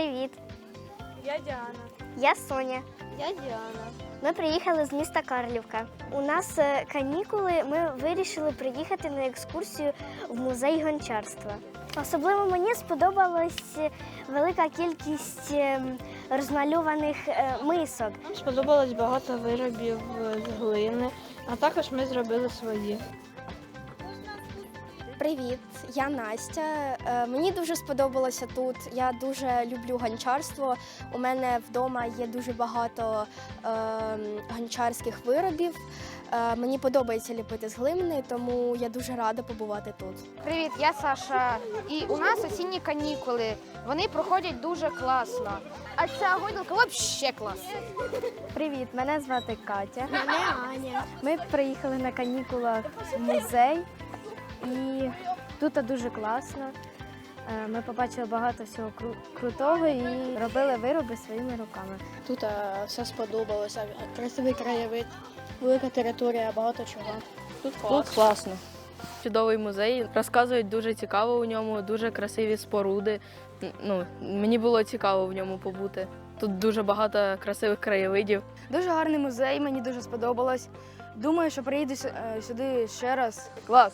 Привіт, Я Діана. я Соня. Я Діана. Ми приїхали з міста Карлівка. У нас е, канікули. Ми вирішили приїхати на екскурсію в музей гончарства. Особливо мені сподобалась е, велика кількість е, розмальованих е, мисок. Нам сподобалось багато виробів з глини, а також ми зробили свої. Привіт, я Настя. Е, Мені дуже сподобалося тут. Я дуже люблю гончарство. У мене вдома є дуже багато е, гончарських виробів. Е, Мені подобається ліпити з глини, тому я дуже рада побувати тут. Привіт, я Саша. І у нас осінні канікули. Вони проходять дуже класно. А ця гойдалка взагалі класна. Привіт, мене звати Катя. Мене Аня. Ми приїхали на канікулах в музей і тут дуже класно. Е, Ми побачили багато всього кру- крутого і робили вироби своїми руками. Тут е, все сподобалося. Красивий краєвид, велика територія, багато чого. Тут класно. Тут класно. Чудовий музей. Розказують дуже цікаво у ньому, дуже красиві споруди. Ну, мені було цікаво в ньому побути. Тут дуже багато красивих краєвидів. Дуже гарний музей, мені дуже сподобалось. Думаю, що приїду е, сюди ще раз. Клас!